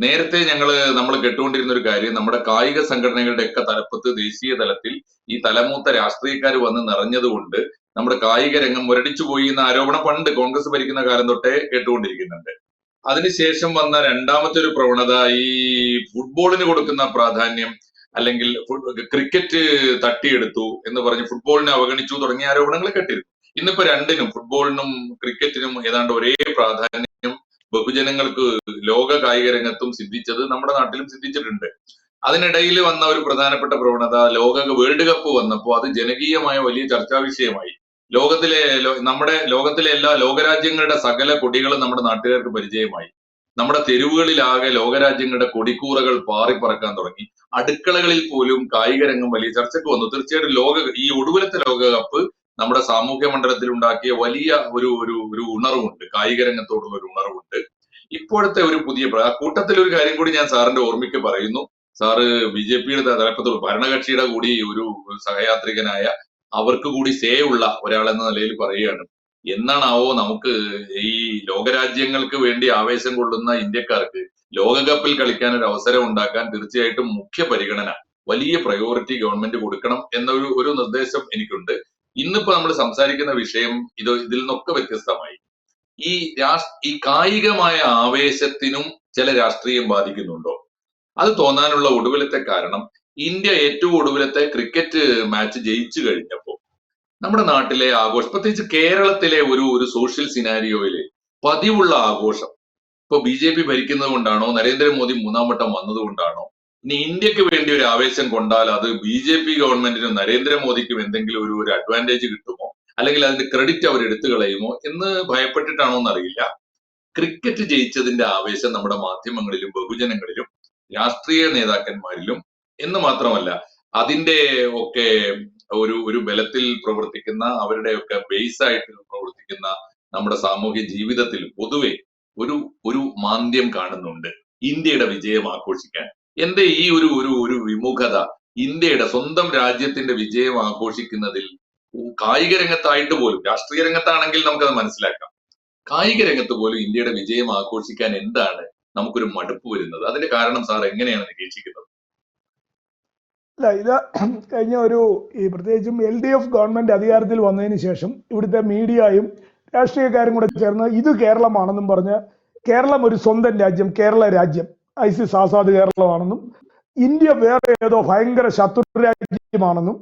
നേരത്തെ ഞങ്ങൾ നമ്മൾ കെട്ടുകൊണ്ടിരുന്ന ഒരു കാര്യം നമ്മുടെ കായിക സംഘടനകളുടെ ഒക്കെ തലപ്പത്ത് ദേശീയ തലത്തിൽ ഈ തലമൂത്ത രാഷ്ട്രീയക്കാർ വന്ന് നിറഞ്ഞതുകൊണ്ട് നമ്മുടെ കായിക രംഗം മുരടിച്ചു പോയി എന്ന ആരോപണം പണ്ട് കോൺഗ്രസ് ഭരിക്കുന്ന കാലം തൊട്ടേ കേട്ടുകൊണ്ടിരിക്കുന്നുണ്ട്. അതിനുശേഷം വന്ന രണ്ടാമത്തെ ഒരു പ്രവണത ഈ ഫുട്ബോളിന് കൊടുക്കുന്ന പ്രാധാന്യം അല്ലെങ്കിൽ ക്രിക്കറ്റ് തട്ടിയെടുത്തു എന്ന് പറഞ്ഞ് ഫുട്ബോളിനെ അവഗണിച്ചു തുടങ്ങിയ ആരോപണങ്ങൾ കേട്ടിരുന്നു. ഇന്നിപ്പോ രണ്ടിനും ഫുട്ബോളിനും ക്രിക്കറ്റിനും ഏതാണ്ട് ഒരേ പ്രാധാന്യം ബഹുജനങ്ങൾക്ക് ലോക കായിക രംഗത്തും സിദ്ധിച്ചത് നമ്മുടെ നാട്ടിലും സിദ്ധിച്ചിട്ടുണ്ട്. അതിനിടയിൽ വന്ന ഒരു പ്രധാനപ്പെട്ട പ്രവണത ലോക വേൾഡ് കപ്പ് വന്നപ്പോൾ അത് ജനകീയമായ വലിയ ചർച്ചാ വിഷയമായി. ലോകത്തിലെ നമ്മുടെ ലോകത്തിലെ എല്ലാ ലോകരാജ്യങ്ങളുടെ സകല കൊടികളും നമ്മുടെ നാട്ടുകാർക്ക് പരിചയമായി. നമ്മുടെ തെരുവുകളിലാകെ ലോകരാജ്യങ്ങളുടെ കൊടിക്കൂറകൾ പാറിപ്പറക്കാൻ തുടങ്ങി. അടുക്കളകളിൽ പോലും കായിക രംഗം വലിയ ചർച്ചയ്ക്ക് വന്നു. തീർച്ചയായിട്ടും ലോക ഈ ഒടുവിലത്തെ ലോകകപ്പ് നമ്മുടെ സാമൂഹ്യ മണ്ഡലത്തിൽ ഉണ്ടാക്കിയ വലിയ ഒരു ഒരു ഒരു ഉണർവുണ്ട്. കായിക രംഗത്തോടുള്ള ഒരു ഉണർവുണ്ട്. ഇപ്പോഴത്തെ ഒരു പുതിയ കൂട്ടത്തിൽ ഒരു കാര്യം കൂടി ഞാൻ സാറിന്റെ ഓർമ്മയ്ക്ക് പറയുന്നു. സാറ് ബി ജെ പിയുടെ തലപ്പത്തുള്ള ഭരണകക്ഷിയുടെ കൂടി ഒരു സഹയാത്രികനായ അവർക്ക് കൂടി സേ ഉള്ള ഒരാൾ എന്ന നിലയിൽ പറയുകയാണ്. എന്നാണാവോ നമുക്ക് ഈ ലോകരാജ്യങ്ങൾക്ക് വേണ്ടി ആവേശം കൊള്ളുന്ന ഇന്ത്യക്കാർക്ക് ലോകകപ്പിൽ കളിക്കാൻ ഒരു അവസരം ഉണ്ടാക്കാൻ തീർച്ചയായിട്ടും മുഖ്യ പരിഗണന വലിയ പ്രയോറിറ്റി ഗവൺമെന്റ് കൊടുക്കണം എന്നൊരു ഒരു നിർദ്ദേശം എനിക്കുണ്ട്. ഇന്നിപ്പോ നമ്മൾ സംസാരിക്കുന്ന വിഷയം ഇത് ഇതിൽ നിന്നൊക്കെ വ്യത്യസ്തമായി. ഈ രാഷ് ഈ കായികമായ ആവേശത്തിനും ചില രാഷ്ട്രീയം ബാധിക്കുന്നുണ്ടോ? അത് തോന്നാനുള്ള ഒടുവിലത്തെ കാരണം ഇന്ത്യ ഏറ്റവും ഒടുവിലത്തെ ക്രിക്കറ്റ് മാച്ച് ജയിച്ചു കഴിഞ്ഞപ്പോ നമ്മുടെ നാട്ടിലെ ആഘോഷം പ്രത്യേകിച്ച് കേരളത്തിലെ ഒരു ഒരു സോഷ്യൽ സിനാരിയോയിൽ പതിവുള്ള ആഘോഷം. ഇപ്പൊ ബി ജെ പി ഭരിക്കുന്നത് കൊണ്ടാണോ നരേന്ദ്രമോദി മൂന്നാം വട്ടം വന്നത് കൊണ്ടാണോ ഇനി ഇന്ത്യയ്ക്ക് വേണ്ടി ഒരു ആവേശം കൊണ്ടാൽ അത് ബി ജെ പി ഗവൺമെന്റിനും നരേന്ദ്രമോദിക്കും എന്തെങ്കിലും ഒരു ഒരു അഡ്വാന്റേജ് കിട്ടുമോ? അല്ലെങ്കിൽ അതിന്റെ ക്രെഡിറ്റ് അവർ എടുത്തു കളയുമോ എന്ന് ഭയപ്പെട്ടിട്ടാണോ എന്നറിയില്ല. ക്രിക്കറ്റ് ജയിച്ചതിന്റെ ആവേശം നമ്മുടെ മാധ്യമങ്ങളിലും ബഹുജനങ്ങളിലും രാഷ്ട്രീയ നേതാക്കന്മാരിലും എന്ന് മാത്രമല്ല അതിന്റെ ഒക്കെ ഒരു ഒരു ബലത്തിൽ പ്രവർത്തിക്കുന്ന അവരുടെയൊക്കെ ബേസ് ആയിട്ട് പ്രവർത്തിക്കുന്ന നമ്മുടെ സാമൂഹ്യ ജീവിതത്തിൽ പൊതുവെ ഒരു ഒരു മാന്ദ്യം കാണുന്നുണ്ട്. ഇന്ത്യയുടെ വിജയം ആഘോഷിക്കാൻ. എന്റെ ഈ ഒരു ഒരു ഒരു വിമുഖത ഇന്ത്യയുടെ സ്വന്തം രാജ്യത്തിന്റെ വിജയം ആഘോഷിക്കുന്നതിൽ കായിക രംഗത്തായിട്ട് പോലും രാഷ്ട്രീയ രംഗത്താണെങ്കിൽ നമുക്കത് മനസ്സിലാക്കാം. കായിക രംഗത്ത് പോലും ഇന്ത്യയുടെ വിജയം ആഘോഷിക്കാൻ എന്താണ് നമുക്കൊരു മടുപ്പ് വരുന്നത്? അതിന്റെ കാരണം സാർ എങ്ങനെയാണ് നിരീക്ഷിക്കുന്നത്? അല്ല ഇത് കഴിഞ്ഞ ഒരു ഈ പ്രത്യേകിച്ചും എൽ ഡി എഫ് ഗവൺമെന്റ് അധികാരത്തിൽ വന്നതിന് ശേഷം ഇവിടുത്തെ മീഡിയയും രാഷ്ട്രീയക്കാരും കൂടെ ചേർന്ന് ഇത് കേരളമാണെന്നും പറഞ്ഞ് കേരളം ഒരു സ്വന്തം രാജ്യം കേരള രാജ്യം. ഐസിസ് ആസാദ് കേരളമാണെന്നും ഇന്ത്യ വേറെ ഏതോ ഭയങ്കര ശത്രു രാജ്യമാണെന്നും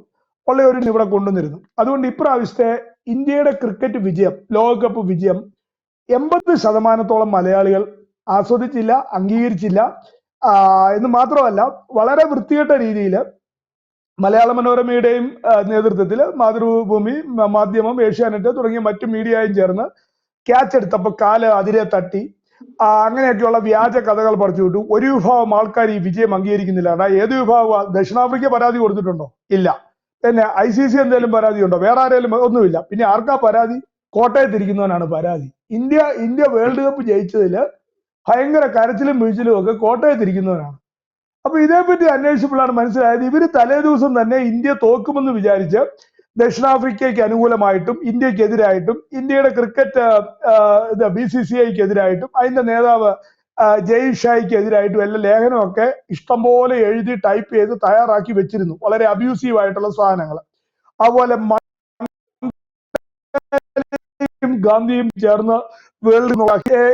ഉള്ള ഒരു ഇവിടെ കൊണ്ടുവന്നിരുന്നു. അതുകൊണ്ട് ഇപ്രാവശ്യത്തെ ഇന്ത്യയുടെ ക്രിക്കറ്റ് വിജയം ലോകകപ്പ് വിജയം എൺപത് ശതമാനത്തോളം മലയാളികൾ ആസ്വദിച്ചില്ല അംഗീകരിച്ചില്ല. എന്ന് മാത്രമല്ല വളരെ വൃത്തികെട്ട രീതിയിൽ മലയാള മനോരമയുടെയും നേതൃത്വത്തിൽ മാതൃഭൂമി മാധ്യമം ഏഷ്യാനെറ്റ് തുടങ്ങിയ മറ്റു മീഡിയയും ചേർന്ന് ക്യാച്ച് എടുത്തപ്പോൾ കാൽ അതിരെ തട്ടി. അങ്ങനെയൊക്കെയുള്ള വ്യാജ കഥകൾ പറിച്ചു വിട്ടു. ഒരു വിഭാഗം ആൾക്കാർ ഈ വിജയം അംഗീകരിക്കുന്നില്ല. കാരണം ഏത് വിഭാഗം ദക്ഷിണാഫ്രിക്ക പരാതി കൊടുത്തിട്ടുണ്ടോ? ഇല്ല. പിന്നെ ഐ സി സി എന്തെങ്കിലും പരാതി ഉണ്ടോ? വേറെ ആരെങ്കിലും ഒന്നുമില്ല. പിന്നെ ആർക്കാ പരാതി? കോട്ടയത്തിരിക്കുന്നവനാണ് പരാതി. ഇന്ത്യ ഇന്ത്യ വേൾഡ് കപ്പ് ജയിച്ചതിൽ ഭയങ്കര കരച്ചിലും വീഴ്ചിലും ഒക്കെ കോട്ടയത്തിരിക്കുന്നവനാണ് അപ്പൊ ഇതേപ്പറ്റി അന്വേഷിച്ചപ്പോഴാണ് മനസ്സിലായത് ഇവർ തലേ ദിവസം തന്നെ ഇന്ത്യ തോക്കുമെന്ന് വിചാരിച്ച് ദക്ഷിണാഫ്രിക്കയ്ക്ക് അനുകൂലമായിട്ടും ഇന്ത്യക്കെതിരായിട്ടും ഇന്ത്യയുടെ ക്രിക്കറ്റ് ഇത് ബി സി സി ഐക്ക് എതിരായിട്ടും അതിന്റെ നേതാവ് ജയ് ഷായ്ക്ക് എതിരായിട്ടും എല്ലാം ലേഖനമൊക്കെ ഇഷ്ടംപോലെ എഴുതി ടൈപ്പ് ചെയ്ത് തയ്യാറാക്കി വെച്ചിരുന്നു. വളരെ അബ്യൂസീവ് ആയിട്ടുള്ള സാധനങ്ങൾ അതുപോലെ ഗാന്ധിയും ചേർന്ന് വേൾഡ്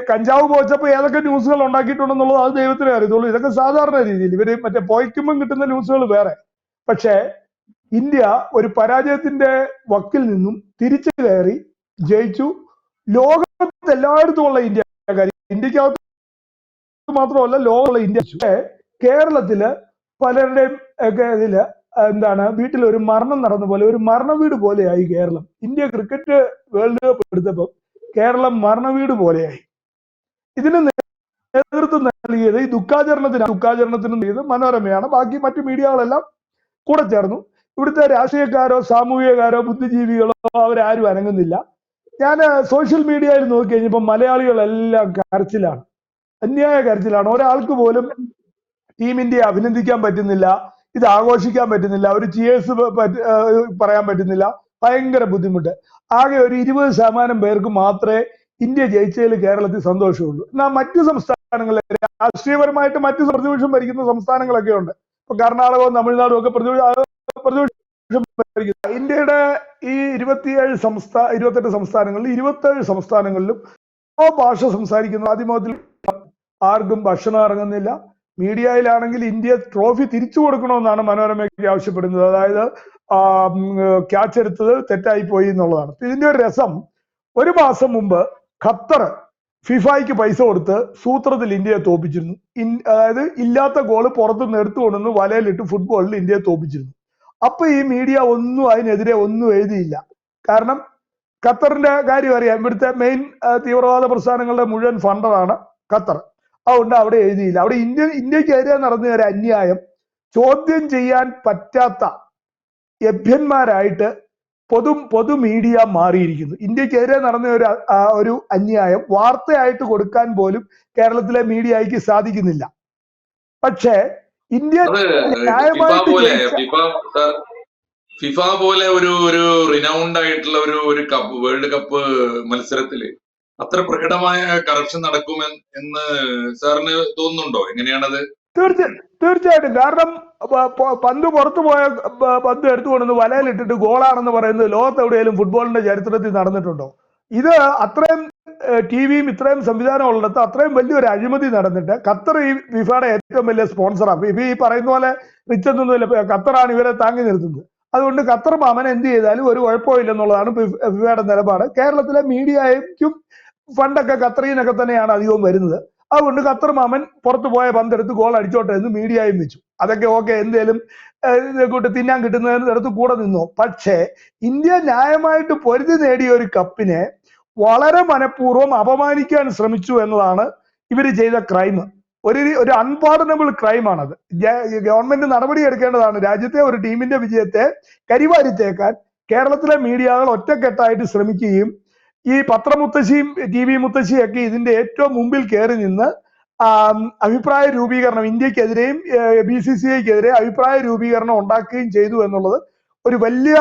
കഞ്ചാവ് പോച്ചപ്പോ ഏതൊക്കെ ന്യൂസുകൾ ഉണ്ടാക്കിയിട്ടുണ്ടെന്നുള്ളത് അത് ദൈവത്തിനെ അറിയത്തുള്ളൂ. ഇതൊക്കെ സാധാരണ രീതിയിൽ. ഇവർ മറ്റേ പോയ്ക്കുമ്പം കിട്ടുന്ന ന്യൂസുകൾ വേറെ. പക്ഷേ ഇന്ത്യ ഒരു പരാജയത്തിന്റെ വക്കിൽ നിന്നും തിരിച്ചു കയറി ജയിച്ചു. ലോകത്ത് എല്ലായിടത്തും ഉള്ള ഇന്ത്യ ഇന്ത്യക്കകത്ത് മാത്രമല്ല ലോകമുള്ള ഇന്ത്യ കേരളത്തിൽ പലരുടെയും ഒക്കെ ഇതിൽ എന്താണ് വീട്ടിൽ ഒരു മരണം നടന്ന പോലെ ഒരു മരണ വീട് പോലെയായി Kerala. India cricket world cup എടുത്തപ്പോൾ കേരളം മരണ വീട് പോലെയായി. ഇതിന് നേതൃത്വം നൽകിയത് ഈ ദുഃഖാചരണത്തിന് ദുഃഖാചരണത്തിനും ചെയ്ത് മനോരമയാണ്. ബാക്കി മറ്റു മീഡിയകളെല്ലാം കൂടെ ചേർന്നു. ഇവിടുത്തെ രാഷ്ട്രീയക്കാരോ സാമൂഹികക്കാരോ ബുദ്ധിജീവികളോ അവരാരും അനങ്ങുന്നില്ല. ഞാൻ സോഷ്യൽ മീഡിയയിൽ നോക്കി കഴിഞ്ഞപ്പോൾ മലയാളികളെല്ലാം കരച്ചിലാണ്. അന്യായ കരച്ചിലാണ്. ഒരാൾക്ക് പോലും ടീം ഇന്ത്യയെ അഭിനന്ദിക്കാൻ പറ്റുന്നില്ല ഇത് ആഘോഷിക്കാൻ പറ്റുന്നില്ല ഒരു ചിയേഴ്സ് പറയാൻ പറ്റുന്നില്ല. ഭയങ്കര ബുദ്ധിമുട്ട്. ആകെ ഒരു ഇരുപത് ശതമാനം പേർക്ക് മാത്രമേ ഇന്ത്യ ജയിച്ചതിൽ കേരളത്തിൽ സന്തോഷമുള്ളൂ. എന്നാൽ മറ്റു സംസ്ഥാന സംസ്ഥാനങ്ങളിൽ രാഷ്ട്രീയപരമായിട്ട് മറ്റു പ്രതിപക്ഷം ഭരിക്കുന്ന സംസ്ഥാനങ്ങളൊക്കെ ഉണ്ട്. ഇപ്പൊ കർണാടകവും തമിഴ്നാടും ഒക്കെ പ്രതിപക്ഷ പ്രതിപക്ഷം ഇന്ത്യയുടെ ഈ ഇരുപത്തിയേഴ് സംസ്ഥാന ഇരുപത്തെട്ട് സംസ്ഥാനങ്ങളിൽ ഇരുപത്തേഴ് സംസ്ഥാനങ്ങളിലും ഓ ഭാഷ സംസാരിക്കുന്നു. ആദ്യമത്തിൽ ആർക്കും ഭക്ഷണം ഇറങ്ങുന്നില്ല മീഡിയയിലാണെങ്കിൽ ഇന്ത്യ ട്രോഫി തിരിച്ചു കൊടുക്കണമെന്നാണ് മനോരമയ്ക്ക് ആവശ്യപ്പെടുന്നത്. അതായത് ക്യാച്ച് എടുത്തത് തെറ്റായി പോയി എന്നുള്ളതാണ്. ഇതിന്റെ ഒരു രസം ഒരു മാസം മുമ്പ് ഖത്തർ ഫിഫയ്ക്ക് പൈസ കൊടുത്ത് സൂത്രത്തിൽ ഇന്ത്യയെ തോപ്പിച്ചിരുന്നു. അതായത് ഇല്ലാത്ത ഗോൾ പുറത്തുനിന്ന് എടുത്തു കൊണ്ടുവന്ന് വലയിലിട്ട് ഫുട്ബോളിൽ ഇന്ത്യയെ തോപ്പിച്ചിരുന്നു. അപ്പൊ ഈ മീഡിയ ഒന്നും അതിനെതിരെ ഒന്നും എഴുതിയില്ല. കാരണം ഖത്തറിന്റെ കാര്യം അറിയാം. ഇവിടുത്തെ മെയിൻ തീവ്രവാദ പ്രസ്ഥാനങ്ങളുടെ മുഴുവൻ ഫണ്ടറാണ് ഖത്തർ. അതുകൊണ്ട് അവിടെ എഴുതിയില്ല. അവിടെ ഇന്ത്യ ഇന്ത്യക്കെതിരെ നടന്ന ഒരു അന്യായം ചോദ്യം ചെയ്യാൻ പറ്റാത്ത ലഭ്യന്മാരായിട്ട് പൊതു പൊതു മീഡിയ മാറിയിരിക്കുന്നു. ഇന്ത്യക്കെതിരെ നടന്ന ഒരു ഒരു അന്യായം വാർത്തയായിട്ട് കൊടുക്കാൻ പോലും കേരളത്തിലെ മീഡിയയ്ക്ക് സാധിക്കുന്നില്ല. പക്ഷേ ഇന്ത്യ ഫിഫ പോലെ ഒരു ഒരു റിനൗണ്ട് ആയിട്ടുള്ള ഒരു ഒരു കപ്പ് വേൾഡ് കപ്പ് മത്സരത്തിൽ അത്ര പ്രകടമായ കറപ്ഷൻ നടക്കും എന്ന് സാറിന് തോന്നുന്നുണ്ടോ? എങ്ങനെയാണത്? തീർച്ച തീർച്ചയായിട്ടും. കാരണം പന്ത് പുറത്തു പോയ പന്ത് എടുത്തുകൊണ്ടെന്ന് വലയിലിട്ടിട്ട് ഗോളാണെന്ന് പറയുന്നത് ലോകത്ത് എവിടെയെങ്കിലും ഫുട്ബോളിന്റെ ചരിത്രത്തിൽ നടന്നിട്ടുണ്ടോ? ഇത് അത്രയും ടി വിയും ഇത്രയും സംവിധാനം ഉള്ളിടത്ത് അത്രയും വലിയൊരു അഴിമതി നടന്നിട്ട് ഖത്തർ ഈ ഫിഫയുടെ ഏറ്റവും വലിയ സ്പോൺസറാണ് ഫിഫ ഈ പറയുന്ന പോലെ റിച്ച് എന്നൊന്നുമില്ല ഖത്തറാണ് ഇവരെ താങ്ങി നിർത്തുന്നത്. അതുകൊണ്ട് ഖത്തർ മാമൻ എന്ത് ചെയ്താലും ഒരു കുഴപ്പമില്ലെന്നുള്ളതാണ് ഫിഫയുടെ നിലപാട്. കേരളത്തിലെ മീഡിയയ്ക്കും ഫണ്ടൊക്കെ ഖത്തറിനൊക്കെ തന്നെയാണ് അധികവും വരുന്നത്. അതുകൊണ്ട് ഖത്തർ മാമൻ പുറത്തു പോയ പന്തെടുത്ത് ഗോൾ അടിച്ചോട്ടെ എന്ന് മീഡിയയും വെച്ചു. അതൊക്കെ ഓക്കെ എന്തേലും കൂട്ട് തിന്നാൻ കിട്ടുന്നതിന് അടുത്ത് കൂടെ നിന്നോ. പക്ഷേ ഇന്ത്യ ന്യായമായിട്ട് പൊരുതി നേടിയ ഒരു കപ്പിനെ വളരെ മനഃപൂർവം അപമാനിക്കാൻ ശ്രമിച്ചു എന്നതാണ് ഇവർ ചെയ്ത ക്രൈം ഒരു ഒരു അൺപാർഡനബിൾ ക്രൈമാണത് ഗവൺമെന്റ് നടപടി എടുക്കേണ്ടതാണ്. രാജ്യത്തെ ഒരു ടീമിന്റെ വിജയത്തെ കരിവാരിത്തേക്കാൻ കേരളത്തിലെ മീഡിയകൾ ഒറ്റക്കെട്ടായിട്ട് ശ്രമിക്കുകയും ഈ പത്രമുത്തശ്ശിയും ടി വി മുത്തശ്ശിയും ഒക്കെ ഇതിന്റെ ഏറ്റവും മുമ്പിൽ കയറി നിന്ന് അഭിപ്രായ രൂപീകരണം ഇന്ത്യക്കെതിരെയും ബി സി സി ഐക്കെതിരെ അഭിപ്രായ രൂപീകരണം ഉണ്ടാക്കുകയും ചെയ്തു എന്നുള്ളത് ഒരു വലിയ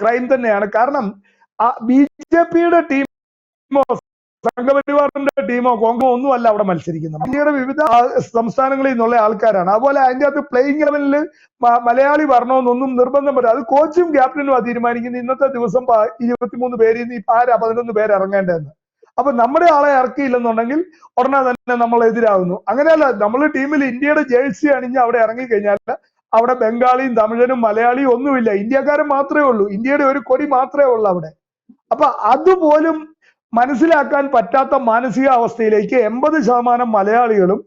ക്രൈം തന്നെയാണ്. കാരണം ബി ജെ പിയുടെ ടീമോ സംഘപരിവാറിന്റെ ടീമോ കോൺഗ്രോ ഒന്നും അല്ല അവിടെ മത്സരിക്കുന്നത്. ഇന്ത്യയുടെ വിവിധ സംസ്ഥാനങ്ങളിൽ നിന്നുള്ള ആൾക്കാരാണ്. അതുപോലെ അതിന്റെ അകത്ത് പ്ലേയിങ് ലെവലിൽ മലയാളി വരണമെന്നൊന്നും നിർബന്ധം പറ്റില്ല അത് കോച്ചും ക്യാപ്റ്റനും ആ തീരുമാനിക്കുന്നത് ഇന്നത്തെ ദിവസം ഇരുപത്തിമൂന്ന് പേരിൽ നിന്ന് ആരാ പതിനൊന്ന് പേര് ഇറങ്ങേണ്ടതെന്ന്. അപ്പൊ നമ്മുടെ ആളെ ഇറക്കിയില്ലെന്നുണ്ടെങ്കിൽ ഉടനെ തന്നെ നമ്മൾ എതിരാകുന്നു. അങ്ങനെയല്ല നമ്മൾ ടീമിൽ ഇന്ത്യയുടെ ജേഴ്സി അണിഞ്ഞ് അവിടെ ഇറങ്ങി ഇറങ്ങിക്കഴിഞ്ഞാൽ അവിടെ ബംഗാളിയും തമിഴനും മലയാളിയും ഒന്നുമില്ല. ഇന്ത്യക്കാരൻ മാത്രമേ ഉള്ളൂ. ഇന്ത്യയുടെ ഒരു കൊടി മാത്രമേ ഉള്ളൂ അവിടെ. അപ്പൊ അതുപോലും മനസ്സിലാക്കാൻ പറ്റാത്ത മാനസികാവസ്ഥയിലേക്ക് എൺപത് ശതമാനം മലയാളികളും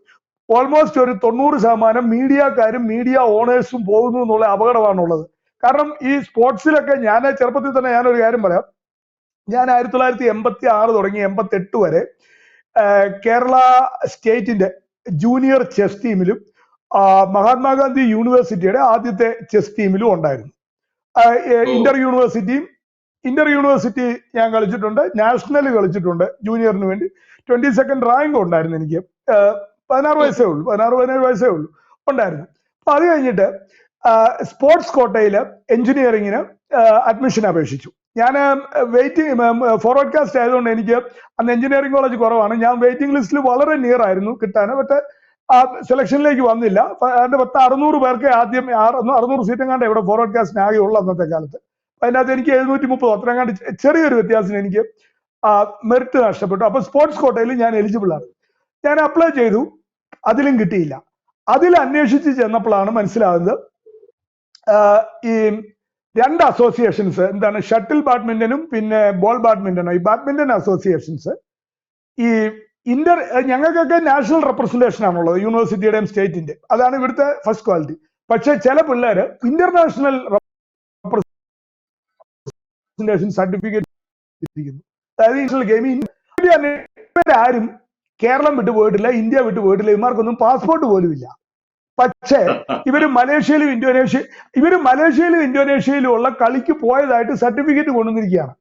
ഓൾമോസ്റ്റ് ഒരു തൊണ്ണൂറ് ശതമാനം മീഡിയക്കാരും മീഡിയ ഓണേഴ്സും പോകുന്നു എന്നുള്ള അപകടമാണുള്ളത്. കാരണം ഈ സ്പോർട്സിലൊക്കെ ഞാൻ ചെറുപ്പത്തിൽ തന്നെ ഞാനൊരു കാര്യം പറയാം. ഞാൻ ആയിരത്തി തൊള്ളായിരത്തി എൺപത്തി ആറ് തുടങ്ങി എൺപത്തി എട്ട് വരെ കേരള സ്റ്റേറ്റിന്റെ ജൂനിയർ ചെസ് ടീമിലും മഹാത്മാഗാന്ധി യൂണിവേഴ്സിറ്റിയുടെ ആദ്യത്തെ ചെസ് ടീമിലും ഉണ്ടായിരുന്നു. ഇന്റർ യൂണിവേഴ്സിറ്റിയും ഇന്റർ യൂണിവേഴ്സിറ്റി ഞാൻ കളിച്ചിട്ടുണ്ട് നാഷണൽ കളിച്ചിട്ടുണ്ട് ജൂനിയറിന് വേണ്ടി. ട്വന്റി സെക്കൻഡ് റാങ്ക് ഉണ്ടായിരുന്നു എനിക്ക്. പതിനാറ് വയസ്സേ ഉള്ളൂ പതിനാറ് പതിനേഴ് വയസ്സേ ഉള്ളൂ ഉണ്ടായിരുന്നു. അപ്പൊ അത് കഴിഞ്ഞിട്ട് സ്പോർട്സ് കോട്ടയിൽ എഞ്ചിനീയറിങ്ങിന് അഡ്മിഷൻ അപേക്ഷിച്ചു. ഞാൻ വെയിറ്റിംഗ് ഫോർവേഡ് കാസ്റ്റ് ആയതുകൊണ്ട് എനിക്ക് അന്ന് എഞ്ചിനീയറിംഗ് കോളേജ് കുറവാണ്. ഞാൻ വെയിറ്റിംഗ് ലിസ്റ്റിൽ വളരെ നിയർ ആയിരുന്നു കിട്ടാൻ പക്ഷേ ആ സെലക്ഷനിലേക്ക് വന്നില്ല. അതിന്റെ പത്ത് അറുന്നൂറ് പേർക്ക് ആദ്യം അറുന്നൂറ് സീറ്റും കണ്ട് ഇവിടെ ഫോർവേഡ് കാസ്റ്റിന് ആകെ ഉള്ളു അന്നത്തെ കാലത്ത്. അതിനകത്ത് എനിക്ക് എഴുന്നൂറ്റി മുപ്പത് അത്രയും കണ്ട് ചെറിയൊരു വ്യത്യാസത്തിന് എനിക്ക് മെറിറ്റ് നഷ്ടപ്പെട്ടു. അപ്പൊ സ്പോർട്സ് കോട്ടയിൽ ഞാൻ എലിജിബിൾ ആണ്. ഞാൻ അപ്ലൈ ചെയ്തു അതിലും കിട്ടിയില്ല. അതിൽ അന്വേഷിച്ച് ചെന്നപ്പോഴാണ് മനസ്സിലാകുന്നത് ഈ രണ്ട് അസോസിയേഷൻസ് എന്താണ് ഷട്ടിൽ ബാഡ്മിന്റനും പിന്നെ ബോൾ ബാഡ്മിന്റനോ ഈ ബാഡ്മിന്റൺ അസോസിയേഷൻസ് ഈ ഇന്റർ ഞങ്ങൾക്കൊക്കെ നാഷണൽ റെപ്രസെന്റേഷൻ ആണുള്ളത് യൂണിവേഴ്സിറ്റിയുടെയും സ്റ്റേറ്റിന്റെ അതാണ് ഇവിടുത്തെ ഫസ്റ്റ് ക്വാളിറ്റി പക്ഷെ ചില പിള്ളേര് ഇന്റർനാഷണൽ റെപ്രസെന്റേഷൻ സർട്ടിഫിക്കറ്റ് അതായത് ഇന്റർനാഷണൽ ഗെയിം ആരും കേരളം വിട്ടു പോയിട്ടില്ല ഇന്ത്യ വിട്ടു പോയിട്ടില്ല ഇവന്മാർക്കൊന്നും പാസ്പോർട്ട് പോലും ഇല്ല. പക്ഷേ ഇവർ മലേഷ്യയിലും ഇന്തോനേഷ്യ ഇവർ മലേഷ്യയിലും ഇന്തോനേഷ്യയിലും ഉള്ള കളിക്ക് പോയതായിട്ട് സർട്ടിഫിക്കറ്റ് കൊണ്ടുവന്നിരിക്കുകയാണ്.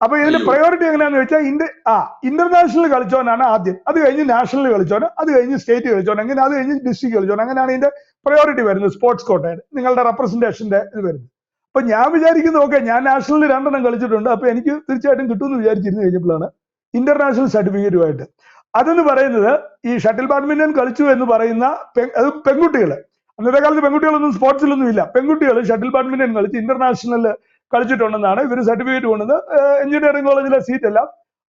അപ്പൊ ഇതിന്റെ പ്രയോറിറ്റി എങ്ങനെയാന്ന് വെച്ചാൽ ഇന്ത്യ ആ ഇന്റർനാഷണൽ കളിച്ചവനാണ് ആദ്യം. അത് കഴിഞ്ഞ് നാഷണൽ കളിച്ചവൻ അത് കഴിഞ്ഞ് സ്റ്റേറ്റ് കളിച്ചവൻ അങ്ങനെ അത് കഴിഞ്ഞ് ഡിസ്ട്രിക്ട് കളിച്ചവൻ അങ്ങനെയാണ് ഇതിന്റെ പ്രയോറിറ്റി വരുന്നത് സ്പോർട്സ് കോട്ടയുടെ നിങ്ങളുടെ റെപ്രസെന്റേഷന്റെ ഇത് വരുന്നത്. അപ്പൊ ഞാൻ വിചാരിക്കുന്നു ഓക്കെ ഞാൻ നാഷണലിൽ രണ്ടെണ്ണം കളിച്ചിട്ടുണ്ട്. അപ്പൊ എനിക്ക് തീർച്ചയായിട്ടും കിട്ടുമെന്ന് വിചാരിച്ചിരുന്നു കഴിഞ്ഞപ്പോഴാണ് ഇന്റർനാഷണൽ സർട്ടിഫിക്കറ്റുമായിട്ട് അതെന്ന് പറയുന്നത് ഈ ഷട്ടിൽ ബാഡ്മിന്റൺ കളിച്ചു എന്ന് പറയുന്ന അത് പെൺകുട്ടികൾ അന്നത്തെ കാലത്ത് പെൺകുട്ടികളൊന്നും സ്പോർട്സിലൊന്നും ഇല്ല. പെൺകുട്ടികൾ ഷട്ടിൽ ബാഡ്മിന്റൺ കളിച്ച് ഇന്റർനാഷണൽ കളിച്ചിട്ടുണ്ടെന്നാണ് ഇവർ സർട്ടിഫിക്കറ്റ് കൊണ്ടത് എഞ്ചിനീയറിംഗ് കോളേജിലെ സീറ്റ് എല്ലാം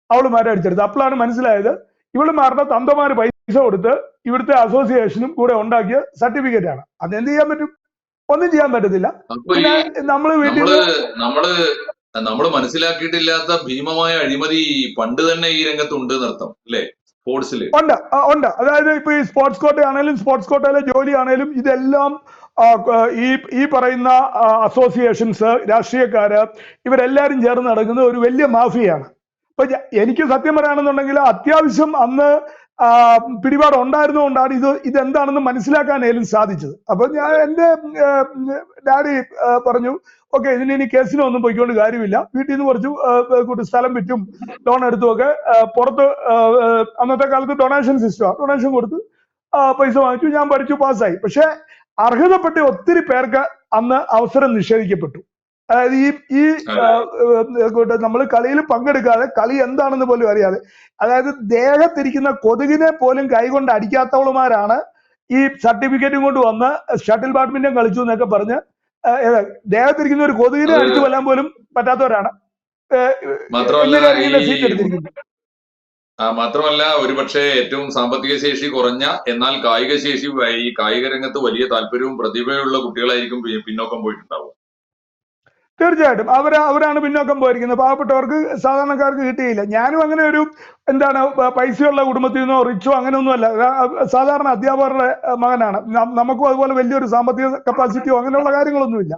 അവളുമാരെ അടിച്ചെടുത്തത്. അപ്പോഴാണ് മനസ്സിലായത് ഇവളുമാരുടെ തന്തമാര് പൈസ കൊടുത്ത് ഇവിടുത്തെ അസോസിയേഷനും കൂടെ ഉണ്ടാക്കിയ സർട്ടിഫിക്കറ്റ് ആണ്. അതെന്ത് ചെയ്യാൻ പറ്റും? ഒന്നും ചെയ്യാൻ പറ്റത്തില്ല. നമ്മൾ നമ്മൾ വീട്ടിൽ നമ്മൾ നമ്മൾ നമ്മൾ മനസ്സിലാക്കിയിട്ടില്ലാത്ത ഭീമമായ അഴിമതി പണ്ട് തന്നെ ഈ രംഗത്തുണ്ട് എന്നർത്ഥം അല്ലെ? സ്പോർട്സിൽ ഉണ്ട്. ഉണ്ട്. അതായത് ഇപ്പൊ ഈ സ്പോർട്സ് കോട്ട ആണെങ്കിലും സ്പോർട്സ് കോട്ടയിലെ ജോലി ആണെങ്കിലും ഇതെല്ലാം ഈ ഈ പറയുന്ന അസോസിയേഷൻസ് രാഷ്ട്രീയക്കാര് ഇവരെല്ലാരും ചേർന്ന് നടക്കുന്ന ഒരു വലിയ മാഫിയാണ്. അപ്പൊ എനിക്ക് സത്യം പറയുകയാണെന്നുണ്ടെങ്കിൽ അത്യാവശ്യം അന്ന് പിടിപാട് ഉണ്ടായിരുന്നുകൊണ്ടാണ് ഇത് ഇതെന്താണെന്ന് മനസ്സിലാക്കാനേലും സാധിച്ചത്. അപ്പൊ ഞാൻ എന്റെ ഡാഡി പറഞ്ഞു ഓക്കെ ഇതിന് ഇനി കേസിനൊന്നും പോയിക്കൊണ്ട് കാര്യമില്ല. വീട്ടിൽ നിന്ന് കുറച്ച് കൂട്ടി സ്ഥലം വിറ്റും ലോൺ എടുത്തുമൊക്കെ ഒക്കെ പുറത്ത് അന്നത്തെ കാലത്ത് ഡൊണേഷൻ സിസ്റ്റമാണ് ഡൊണേഷൻ കൊടുത്ത് പൈസ വാങ്ങിച്ചു. ഞാൻ പഠിച്ചു പാസ്സായി പക്ഷെ അർഹതപ്പെട്ട ഒത്തിരി പേർക്ക് അന്ന് അവസരം നിഷേധിക്കപ്പെട്ടു. അതായത് ഈ ഈ നമ്മൾ കളിയിൽ പങ്കെടുക്കാതെ കളി എന്താണെന്ന് പോലും അറിയാതെ. അതായത് ദേഹത്തിരിക്കുന്ന കൊതുകിനെ പോലും കൈകൊണ്ട് അടിക്കാത്തവളുമാരാണ് ഈ സർട്ടിഫിക്കറ്റും കൊണ്ട് വന്ന് ഷട്ടിൽ ബാഡ്മിന്റൺ കളിച്ചു എന്നൊക്കെ പറഞ്ഞ് ദേഹത്തിരിക്കുന്ന ഒരു കൊതുകിനെ അടിച്ചു കൊല്ലാൻ പോലും പറ്റാത്തവരാണ്. മാത്രമല്ല ഒരുപക്ഷെ ഏറ്റവും സാമ്പത്തിക ശേഷി കുറഞ്ഞ എന്നാൽ കായിക ശേഷി ഈ കായിക രംഗത്ത് വലിയ താല്പര്യവും പ്രതിഭയുള്ള കുട്ടികളായിരിക്കും പിന്നോക്കം പോയിട്ടുണ്ടാവുക. തീർച്ചയായിട്ടും. അവർ അവരാണ് പിന്നോക്കം പോയിരിക്കുന്നത്. പാവപ്പെട്ടവർക്ക് സാധാരണക്കാർക്ക് കിട്ടിയില്ല. ഞാനും അങ്ങനെ ഒരു എന്താണ് പൈസയുള്ള കുടുംബത്തിൽ നിന്നോ റിച്ചോ അങ്ങനെയൊന്നുമല്ല ഒന്നുമല്ല സാധാരണ അധ്യാപകരുടെ മകനാണ്. നമുക്കും അതുപോലെ വലിയൊരു സാമ്പത്തിക കപ്പാസിറ്റിയോ അങ്ങനെയുള്ള കാര്യങ്ങളൊന്നുമില്ല.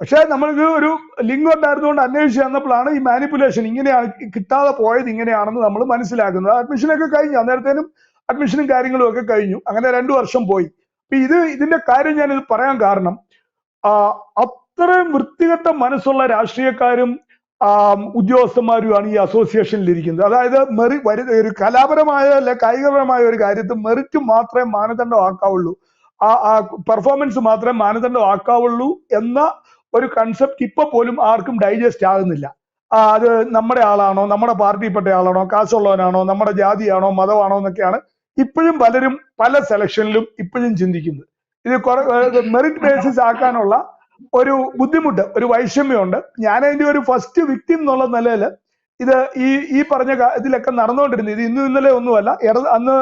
പക്ഷേ നമ്മൾക്ക് ഒരു ലിങ്ക് ഉണ്ടായിരുന്നുകൊണ്ട് അന്വേഷിച്ച് വന്നപ്പോഴാണ് ഈ മാനിപ്പുലേഷൻ ഇങ്ങനെയാണ് കിട്ടാതെ പോയത് ഇങ്ങനെയാണെന്ന് നമ്മൾ മനസ്സിലാക്കുന്നത്. അഡ്മിഷനൊക്കെ കഴിഞ്ഞു. അന്നേരത്തേനും അഡ്മിഷനും കാര്യങ്ങളും ഒക്കെ കഴിഞ്ഞു. അങ്ങനെ രണ്ടു വർഷം പോയി. ഇത് ഇതിന്റെ കാര്യം ഞാൻ ഇത് പറയാൻ കാരണം അത്രയും വൃത്തികെട്ട മനസ്സുള്ള രാഷ്ട്രീയക്കാരും ഉദ്യോഗസ്ഥന്മാരുമാണ് ഈ അസോസിയേഷനിൽ ഇരിക്കുന്നത്. അതായത് മെറി വരു ഒരു കലാപരമായ അല്ലെ കായികപരമായ ഒരു കാര്യത്തിൽ മെറിറ്റ് മാത്രമേ മാനദണ്ഡമാക്കാവുള്ളൂ ആ ആ പെർഫോമൻസ് മാത്രമേ മാനദണ്ഡമാക്കാവുള്ളൂ എന്ന ഒരു കൺസെപ്റ്റ് ഇപ്പൊ പോലും ആർക്കും ഡൈജസ്റ്റ് ആകുന്നില്ല. അത് നമ്മുടെ ആളാണോ നമ്മുടെ പാർട്ടിയിൽപ്പെട്ട ആളാണോ കാശുള്ളവനാണോ നമ്മുടെ ജാതിയാണോ മതമാണോ എന്നൊക്കെയാണ് ഇപ്പോഴും പലരും പല സെലക്ഷനിലും ഇപ്പോഴും ചിന്തിക്കുന്നത്. ഇത് കുറെ മെറിറ്റ് ബേസിസ് ആക്കാനുള്ള ഒരു ബുദ്ധിമുട്ട് ഒരു വൈഷമ്യമുണ്ട്. ഞാൻ അതിന്റെ ഒരു ഫസ്റ്റ് വിക്ടിം എന്നുള്ള നിലയിൽ ഇത് ഈ ഈ പറഞ്ഞ ഇതിലൊക്കെ നടന്നുകൊണ്ടിരുന്നത്. ഇത് ഇന്നും ഇന്നലെ ഒന്നുമല്ല. അന്ന്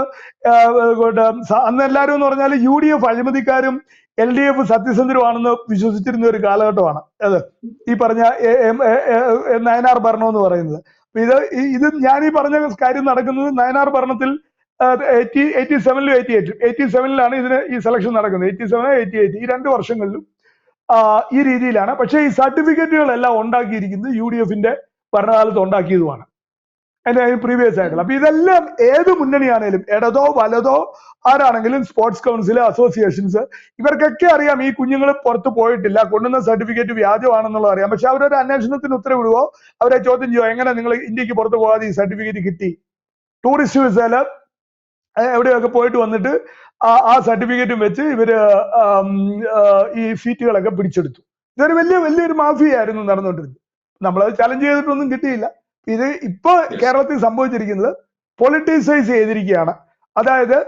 അന്ന് എല്ലാവരും എന്ന് പറഞ്ഞാൽ യു ഡി എഫ് അഴിമതിക്കാരും എൽ ഡി എഫ് സത്യസന്ധരുമാണെന്ന് വിശ്വസിച്ചിരുന്ന ഒരു കാലഘട്ടമാണ്. അത് ഈ പറഞ്ഞ നയനാർ ഭരണം എന്ന് പറയുന്നത്. ഇത് ഇത് ഞാൻ ഈ പറഞ്ഞ കാര്യം നടക്കുന്നത് നയനാർ ഭരണത്തിൽ എയ്റ്റി എയ്റ്റി സെവനിലും എയ്റ്റി എയ്റ്റും. എയ്റ്റി സെവനിലാണ് ഇതിന് ഈ സെലക്ഷൻ നടക്കുന്നത്. എയ്റ്റി സെവൻ എയ്റ്റി എയ്റ്റ് ഈ രണ്ട് വർഷങ്ങളിലും. ഈ രീതിയിലാണ്. പക്ഷേ ഈ സർട്ടിഫിക്കറ്റുകളെല്ലാം ഉണ്ടാക്കിയിരിക്കുന്നത് യു ഡി എഫിന്റെ ഭരണകാലത്ത് ഉണ്ടാക്കിയതുമാണ്. എന്റെ പ്രീവിയസ് ആയിട്ടുള്ള. അപ്പൊ ഇതെല്ലാം ഏത് മുന്നണിയാണേലും ഇടതോ വലതോ ആരാണെങ്കിലും സ്പോർട്സ് കൗൺസിൽ അസോസിയേഷൻസ് ഇവർക്കൊക്കെ അറിയാം ഈ കുഞ്ഞുങ്ങൾ പുറത്ത് പോയിട്ടില്ല കൊണ്ടുവന്ന സർട്ടിഫിക്കറ്റ് വ്യാജമാണെന്നുള്ളത് അറിയാം. പക്ഷെ അവരൊരു അന്വേഷണത്തിന് ഉത്തരവിടുവോ? അവരെ ചോദ്യം ചെയ്യുമോ എങ്ങനെ നിങ്ങൾ ഇന്ത്യയ്ക്ക് പുറത്ത് പോകാതെ ഈ സർട്ടിഫിക്കറ്റ് കിട്ടി? ടൂറിസ്റ്റ് വിസയിൽ എവിടെയൊക്കെ പോയിട്ട് വന്നിട്ട് ആ ആ സർട്ടിഫിക്കറ്റും വെച്ച് ഇവർ ഈ സീറ്റുകളൊക്കെ പിടിച്ചെടുത്തു. ഇതൊരു വലിയ വലിയൊരു മാഫിയായിരുന്നു നടന്നുകൊണ്ടിരുന്നത്. നമ്മളത് ചലഞ്ച് ചെയ്തിട്ടൊന്നും കിട്ടിയില്ല. ഇത് ഇപ്പൊ കേരളത്തിൽ സംഭവിച്ചിരിക്കുന്നത് പൊളിറ്റിസൈസ് ചെയ്തിരിക്കുകയാണ്. അതായത്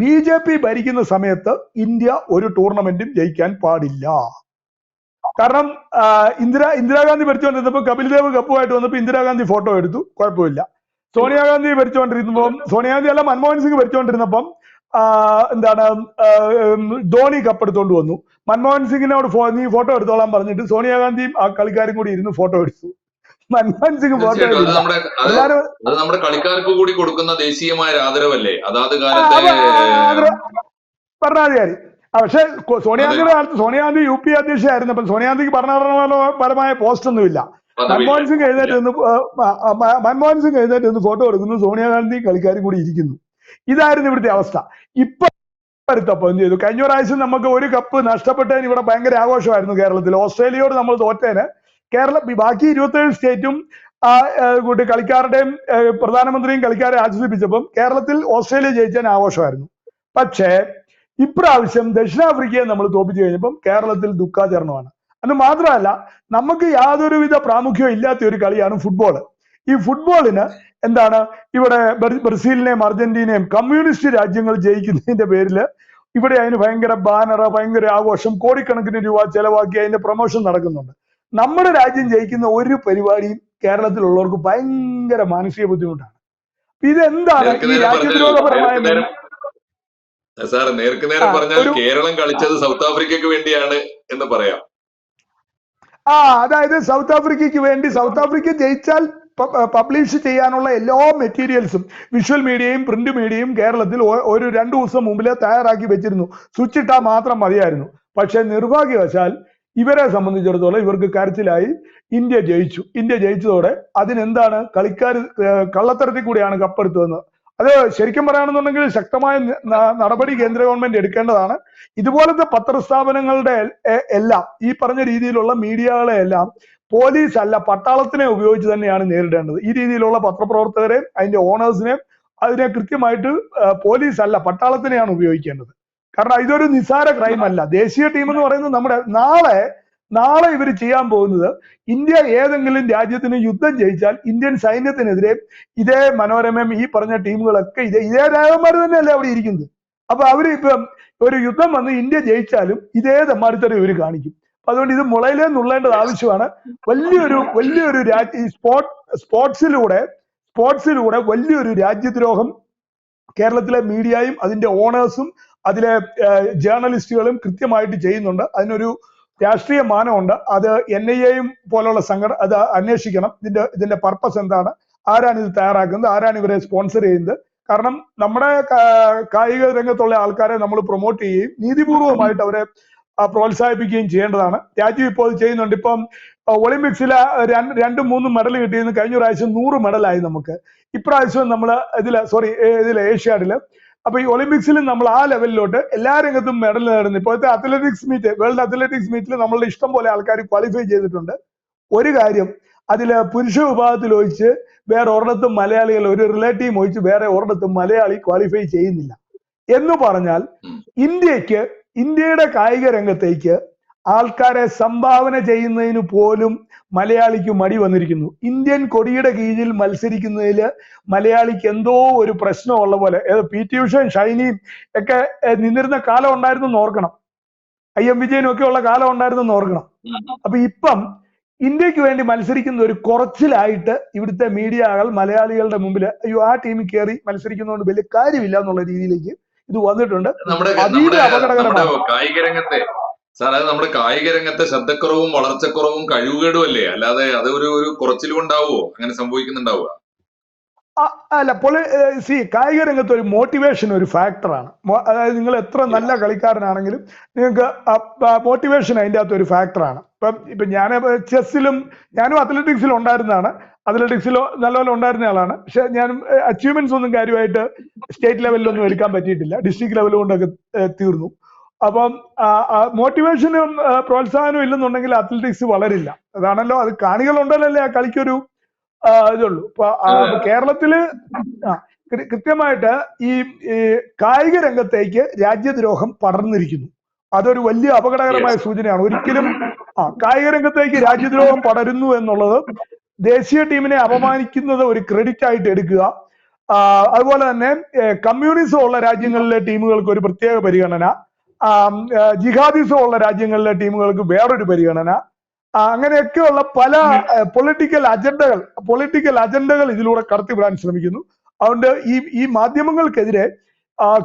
ബി ജെ പി ഭരിക്കുന്ന സമയത്ത് ഇന്ത്യ ഒരു ടൂർണമെന്റും ജയിക്കാൻ പാടില്ല. കാരണം ഇന്ദിര ഇന്ദിരാഗാന്ധി ഭരിച്ചുകൊണ്ടിരുന്നപ്പോൾ കപിൽ ദേവ് കപ്പുമായിട്ട് വന്നപ്പോൾ ഇന്ദിരാഗാന്ധി ഫോട്ടോ എടുത്തു. കുഴപ്പമില്ല. സോണിയാഗാന്ധി ഭരിച്ചുകൊണ്ടിരുന്നപ്പം സോണിയാഗാന്ധി അല്ല മൻമോഹൻ സിംഗ് ഭരിച്ചുകൊണ്ടിരുന്നപ്പം എന്താണ് ധോണി കപ്പെടുത്തോണ്ട് വന്നു. മൻമോഹൻ സിംഗിനോട് നീ ഫോട്ടോ എടുത്തോളാൻ പറഞ്ഞിട്ട് സോണിയാഗാന്ധിയും ആ കളിക്കാരും കൂടി ഇരുന്ന് ഫോട്ടോ എടുത്തു. മൻമോഹൻ സിംഗ് ഫോട്ടോ എടുത്തു. അത് നമ്മുടെ കളിക്കാർക്ക് കൂടി കൊടുക്കുന്ന ദേശീയമായ ആദരവല്ലേ? അതാത് കാലത്തെ ഭരണാധികാരി പക്ഷെ സോണിയാഗാന്ധിയുടെ കാലത്ത് സോണിയാഗാന്ധി യു പി അധ്യക്ഷയായിരുന്നു. അപ്പൊ സോണിയാഗാന്ധിക്ക് ഭരണഘടനാപരമായ പോസ്റ്റ് ഒന്നുമില്ല മൻമോഹൻ സിംഗ് എഴുന്നേറ്റ് നിന്ന് മൻമോഹൻ സിംഗ് എഴുന്നേറ്റ് നിന്ന് ഫോട്ടോ എടുക്കുന്നു. സോണിയാഗാന്ധി കളിക്കാരും കൂടി ഇരിക്കുന്നു. ഇതായിരുന്നു ഇവിടുത്തെ അവസ്ഥ. ഇപ്പൊ അടുത്തപ്പോ എന്ത് ചെയ്തു? കഴിഞ്ഞ പ്രാവശ്യം നമുക്ക് ഒരു കപ്പ് നഷ്ടപ്പെട്ടതിന് ഇവിടെ ഭയങ്കര ആഘോഷമായിരുന്നു കേരളത്തിൽ. ഓസ്ട്രേലിയയോട് നമ്മൾ തോറ്റേന്. കേരളം ബാക്കി ഇരുപത്തേഴ് സ്റ്റേറ്റും ആ കൂട്ടി കളിക്കാരുടെയും പ്രധാനമന്ത്രിയും കളിക്കാരെ ആശ്വസിപ്പിച്ചപ്പം കേരളത്തിൽ ഓസ്ട്രേലിയ ജയിച്ചതിന് ആഘോഷമായിരുന്നു. പക്ഷേ ഇപ്രാവശ്യം ദക്ഷിണാഫ്രിക്കയെ നമ്മൾ തോപ്പിച്ചു കഴിഞ്ഞപ്പം കേരളത്തിൽ ദുഃഖാചരണമാണ്. അത് മാത്രമല്ല നമുക്ക് യാതൊരുവിധ പ്രാമുഖ്യവും ഇല്ലാത്ത ഒരു കളിയാണ് ഫുട്ബോൾ ഈ ഫുട്ബോളിന് എന്താണ്? ഇവിടെ ബ്ര- ബ്രസീലിനെയും അർജന്റീനയും കമ്മ്യൂണിസ്റ്റ് രാജ്യങ്ങൾ ജയിക്കുന്നതിന്റെ പേരിൽ ഇവിടെ അതിന് ഭയങ്കര ബാനർ ഭയങ്കര ആഘോഷം കോടിക്കണക്കിന് രൂപ ചെലവാക്കി അതിന്റെ പ്രൊമോഷൻ നടക്കുന്നുണ്ട്. നമ്മുടെ രാജ്യം ജയിക്കുന്ന ഒരു പരിപാടിയും കേരളത്തിലുള്ളവർക്ക് ഭയങ്കര മാനസിക ബുദ്ധിമുട്ടാണ്. ഇതെന്താണ് ഈ രാജ്യദ്രോഹപരമായ സാർ നേർക്ക് നേരെ പറഞ്ഞാൽ കേരളം കളിച്ചത് സൗത്ത് ആഫ്രിക്കക്ക് വേണ്ടിയാണ് എന്ന് പറയാം. ആ അതായത് സൗത്ത് ആഫ്രിക്കയ്ക്ക് വേണ്ടി സൗത്ത് ആഫ്രിക്ക ജയിച്ചാൽ പബ്ലിഷ് ചെയ്യാനുള്ള എല്ലാ മെറ്റീരിയൽസും വിഷ്വൽ മീഡിയയും പ്രിന്റ് മീഡിയയും കേരളത്തിൽ ഒരു രണ്ടു ദിവസം മുമ്പിലേ തയ്യാറാക്കി വെച്ചിരുന്നു. സ്വിച്ച് ഇട്ടാൽ മാത്രം മതിയായിരുന്നു. പക്ഷെ നിർഭാഗ്യവശാൽ ഇവരെ സംബന്ധിച്ചിടത്തോളം ഇവർക്ക് കരച്ചിലായി. ഇന്ത്യ ജയിച്ചു. ഇന്ത്യ ജയിച്ചതോടെ അതിനെന്താണ് കളിക്കാർ കള്ളത്തരത്തിൽ കൂടിയാണ് കപ്പെടുത്തതെന്ന് അത് ശരിക്കും പറയുകയാണെന്നുണ്ടെങ്കിൽ ശക്തമായ നടപടി കേന്ദ്ര ഗവൺമെന്റ് എടുക്കേണ്ടതാണ്. ഇതുപോലത്തെ പത്രസ്ഥാപനങ്ങളുടെ എല്ലാം ഈ പറഞ്ഞ രീതിയിലുള്ള മീഡിയകളെ എല്ലാം പോലീസ് അല്ല പട്ടാളത്തിനെ ഉപയോഗിച്ച് തന്നെയാണ് നേരിടേണ്ടത്. ഈ രീതിയിലുള്ള പത്രപ്രവർത്തകരെയും അതിന്റെ ഓണേഴ്സിനെയും അതിനെ കൃത്യമായിട്ട് പോലീസ് അല്ല പട്ടാളത്തിനെയാണ് ഉപയോഗിക്കേണ്ടത്. കാരണം ഇതൊരു നിസാര ക്രൈം അല്ല. ദേശീയ ടീം എന്ന് പറയുന്നത് നമ്മുടെ നാളെ നാളെ ഇവർ ചെയ്യാൻ പോകുന്നത് ഇന്ത്യ ഏതെങ്കിലും രാജ്യത്തിന് യുദ്ധം ജയിച്ചാൽ ഇന്ത്യൻ സൈന്യത്തിനെതിരെ ഇതേ മനോരമയും ഈ പറഞ്ഞ ടീമുകളൊക്കെ ഇതേ ഇതേ രാജന്മാർ തന്നെയല്ലേ അവിടെ ഇരിക്കുന്നത്? അപ്പൊ അവർ ഇപ്പം ഒരു യുദ്ധം വന്ന് ഇന്ത്യ ജയിച്ചാലും ഇതേ തമ്മാരിത്തരം ഇവർ കാണിക്കും. അതുകൊണ്ട് ഇത് മുളയിലേ നുള്ളേണ്ടത് ആവശ്യമാണ്. വലിയൊരു വലിയൊരു രാജ്യ സ്പോർട് സ്പോർട്സിലൂടെ സ്പോർട്സിലൂടെ വലിയൊരു രാജ്യദ്രോഹം കേരളത്തിലെ മീഡിയയും അതിന്റെ ഓണേഴ്സും അതിലെ ജേർണലിസ്റ്റുകളും കൃത്യമായിട്ട് ചെയ്യുന്നുണ്ട്. അതിനൊരു രാഷ്ട്രീയ മാനമുണ്ട്. അത് എൻ ഐ എയും പോലുള്ള സംഘടന അത് അന്വേഷിക്കണം. ഇതിന്റെ ഇതിന്റെ പർപ്പസ് എന്താണ്? ആരാണ് ഇത് തയ്യാറാക്കുന്നത്? ആരാണ് ഇവരെ സ്പോൺസർ ചെയ്യുന്നത്? കാരണം നമ്മുടെ കായിക രംഗത്തുള്ള ആൾക്കാരെ നമ്മൾ പ്രൊമോട്ട് ചെയ്യുകയും നീതിപൂർവമായിട്ട് അവരെ പ്രോത്സാഹിപ്പിക്കുകയും ചെയ്യേണ്ടതാണ്. രാജ്യം ഇപ്പോൾ അത് ചെയ്യുന്നുണ്ട്. ഇപ്പം ഒളിമ്പിക്സിലെ രണ്ടും മൂന്നും മെഡൽ കിട്ടിയിരുന്നു. കഴിഞ്ഞ പ്രാവശ്യം നൂറ് മെഡലായി നമുക്ക്. ഇപ്രാവശ്യം നമ്മൾ ഇതിൽ സോറി ഇതിൽ ഏഷ്യാഡിൽ അപ്പൊ ഈ ഒളിമ്പിക്സിൽ നമ്മൾ ആ ലെവലിലോട്ട് എല്ലാ രംഗത്തും മെഡൽ നേടുന്നു. ഇപ്പോഴത്തെ അത്ലറ്റിക്സ് മീറ്റ് വേൾഡ് അത്ലറ്റിക്സ് മീറ്റിൽ നമ്മളുടെ ഇഷ്ടം പോലെ ആൾക്കാർ ക്വാളിഫൈ ചെയ്തിട്ടുണ്ട്. ഒരു കാര്യം അതിൽ പുരുഷ വിഭാഗത്തിൽ ഒഴിച്ച് വേറെ ഒരിടത്തും മലയാളികൾ ഒരു റിലേറ്റീവ് ഒഴിച്ച് വേറെ ഒരിടത്തും മലയാളി ക്വാളിഫൈ ചെയ്യുന്നില്ല. എന്ന് പറഞ്ഞാൽ ഇന്ത്യയ്ക്ക് ഇന്ത്യയുടെ കായിക രംഗത്തേക്ക് ആൾക്കാരെ സംഭാവന ചെയ്യുന്നതിന് പോലും മലയാളിക്ക് മടി വന്നിരിക്കുന്നു ഇന്ത്യൻ കൊടിയുടെ കീഴിൽ മത്സരിക്കുന്നതിൽ മലയാളിക്ക് എന്തോ ഒരു പ്രശ്നമുള്ള പോലെ ഏത് പി ടി ഉഷയും ഷൈനിയും ഒക്കെ നിന്നിരുന്ന കാലം ഉണ്ടായിരുന്നു ഓർക്കണം ഐ എം വിജയനും ഒക്കെ ഉള്ള കാലം ഉണ്ടായിരുന്നു ഓർക്കണം. അപ്പൊ ഇപ്പം ഇന്ത്യയ്ക്ക് വേണ്ടി മത്സരിക്കുന്ന ഒരു കുറച്ചിലായിട്ട് ഇവിടുത്തെ മീഡിയകൾ മലയാളികളുടെ മുമ്പിൽ അയ്യോ ആ ടീമിൽ കയറി മത്സരിക്കുന്നതുകൊണ്ട് വലിയ കാര്യമില്ല എന്നുള്ള രീതിയിലേക്ക് ഇത് വന്നിട്ടുണ്ട് അതീവ അപകടകരമാണ്. കായിക രംഗത്തെ സാർ അത് നമ്മുടെ കായിക രംഗത്തെ ശ്രദ്ധക്കുറവും വളർച്ചക്കുറവും കഴിവുകേടും അല്ലേ അല്ലാതെ അത് ഒരു ഒരു കുറച്ചിൽ കൊണ്ടാവോ അങ്ങനെ സംഭവിക്കുന്നുണ്ടാവുക? അല്ല പൊളി സി കായിക രംഗത്ത് ഒരു മോട്ടിവേഷൻ ഒരു ഫാക്ടറാണ് അതായത് നിങ്ങൾ എത്ര നല്ല കളിക്കാരനാണെങ്കിലും നിങ്ങൾക്ക് മോട്ടിവേഷൻ അതിന്റെ അകത്ത് ഒരു ഫാക്ടറാണ് ഇപ്പം ഇപ്പം ഞാൻ ചെസ്സിലും ഞാനും അത്ലറ്റിക്സിലും ഉണ്ടായിരുന്നതാണ്. അത്ലറ്റിക്സിലോ നല്ലപോലെ ഉണ്ടായിരുന്ന ആളാണ്. പക്ഷെ ഞാൻ അച്ചീവ്മെന്റ്സ് ഒന്നും കാര്യമായിട്ട് സ്റ്റേറ്റ് ലെവലിലൊന്നും എടുക്കാൻ പറ്റിയിട്ടില്ല. ഡിസ്ട്രിക്ട് ലെവൽ കൊണ്ടൊക്കെ തീർന്നു. അപ്പം മോട്ടിവേഷനും പ്രോത്സാഹനവും ഇല്ലെന്നുണ്ടെങ്കിൽ അത്ലറ്റിക്സ് വളരില്ല. അതാണല്ലോ അത് കാണികൾ ഉണ്ടല്ലേ ആ കളിക്കൊരു ഇതുള്ളു. ഇപ്പൊ കേരളത്തിൽ കൃത്യമായിട്ട് ഈ കായിക രംഗത്തേക്ക് രാജ്യദ്രോഹം പടർന്നിരിക്കുന്നു. അതൊരു വലിയ അപകടകരമായ സൂചനയാണ്. ഒരിക്കലും ആ കായിക രംഗത്തേക്ക് രാജ്യദ്രോഹം പടരുന്നു എന്നുള്ളത് ദേശീയ ടീമിനെ അപമാനിക്കുന്നത് ഒരു ക്രെഡിറ്റ് ആയിട്ട് എടുക്കുക. അതുപോലെ തന്നെ കമ്മ്യൂണിസം ഉള്ള രാജ്യങ്ങളിലെ ടീമുകൾക്ക് ഒരു പ്രത്യേക പരിഗണന. ജിഹാദിസം ഉള്ള രാജ്യങ്ങളിലെ ടീമുകൾക്ക് വേറൊരു പരിഗണന. അങ്ങനെയൊക്കെയുള്ള പല പൊളിറ്റിക്കൽ അജണ്ടകൾ പൊളിറ്റിക്കൽ അജണ്ടകൾ ഇതിലൂടെ കടത്തിവിടാൻ ശ്രമിക്കുന്നു. അതുകൊണ്ട് ഈ ഈ മാധ്യമങ്ങൾക്കെതിരെ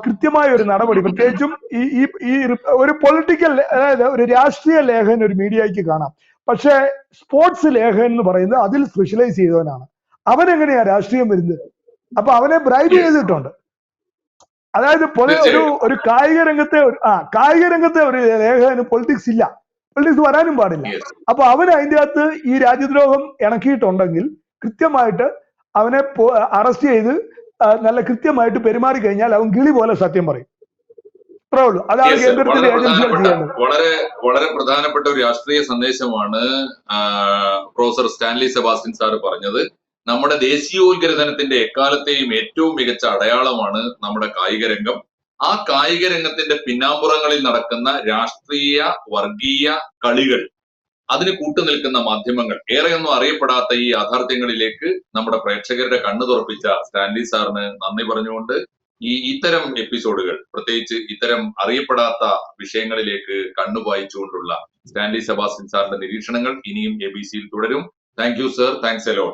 കൃത്യമായ ഒരു നടപടി പ്രത്യേകിച്ചും ഈ ഈ ഈ ഒരു പൊളിറ്റിക്കൽ അതായത് ഒരു രാഷ്ട്രീയ ലേഖൻ ഒരു മീഡിയയ്ക്ക് കാണാം. പക്ഷേ സ്പോർട്സ് ലേഖൻ എന്ന് പറയുന്നത് അതിൽ സ്പെഷ്യലൈസ് ചെയ്തവനാണ്. അവനെങ്ങനെയാ രാഷ്ട്രീയം വരുന്നത്? അപ്പൊ അവനെ ബ്രൈബ് ചെയ്തിട്ടുണ്ട്. അതായത് പൊതുവെ ഒരു ഒരു കായിക രംഗത്തെ ആ കായിക രംഗത്തെ ഒരു ലേഖകന് പൊളിറ്റിക്സ് ഇല്ല. പൊളിറ്റിക്സ് വരാനും പാടില്ല. അപ്പൊ അവൻ അതിന്റെ അകത്ത് ഈ രാജ്യദ്രോഹം ഇണക്കിയിട്ടുണ്ടെങ്കിൽ കൃത്യമായിട്ട് അവനെ അറസ്റ്റ് ചെയ്ത് നല്ല കൃത്യമായിട്ട് പെരുമാറി കഴിഞ്ഞാൽ അവൻ കിളി പോലെ സത്യം പറയും. അത്രേ ഉള്ളൂ. അതാണ്. കേന്ദ്രത്തിന്റെ വളരെ ഏജൻസികൾ വളരെ വളരെ പ്രധാനപ്പെട്ട ഒരു രാഷ്ട്രീയ സന്ദേശമാണ് പ്രൊഫസർ സ്റ്റാൻലി സെബാസ്റ്റ്യൻ സാർ പറഞ്ഞത്. നമ്മുടെ ദേശീയോത്ഗ്രഥനത്തിന്റെ എക്കാലത്തെയും ഏറ്റവും മികച്ച അടയാളമാണ് നമ്മുടെ കായിക രംഗം ആ കായിക രംഗത്തിന്റെ പിന്നാമ്പുറങ്ങളിൽ നടക്കുന്ന രാഷ്ട്രീയ വർഗീയ കളികൾ അതിന് കൂട്ടുനിൽക്കുന്ന മാധ്യമങ്ങൾ ഏറെയൊന്നും അറിയപ്പെടാത്ത ഈ യാഥാർത്ഥ്യങ്ങളിലേക്ക് നമ്മുടെ പ്രേക്ഷകരുടെ കണ്ണു തുറപ്പിച്ച സ്റ്റാൻലി സാറിന് നന്ദി പറഞ്ഞുകൊണ്ട് ഈ ഇത്തരം എപ്പിസോഡുകൾ പ്രത്യേകിച്ച് ഇത്തരം അറിയപ്പെടാത്ത വിഷയങ്ങളിലേക്ക് കണ്ണു വായിച്ചുകൊണ്ടുള്ള സ്റ്റാൻലി സെബാസ്റ്റ്യൻ സാറിന്റെ നിരീക്ഷണങ്ങൾ ഇനിയും എ ബി സിയിൽ തുടരും. Thank you sir thanks alone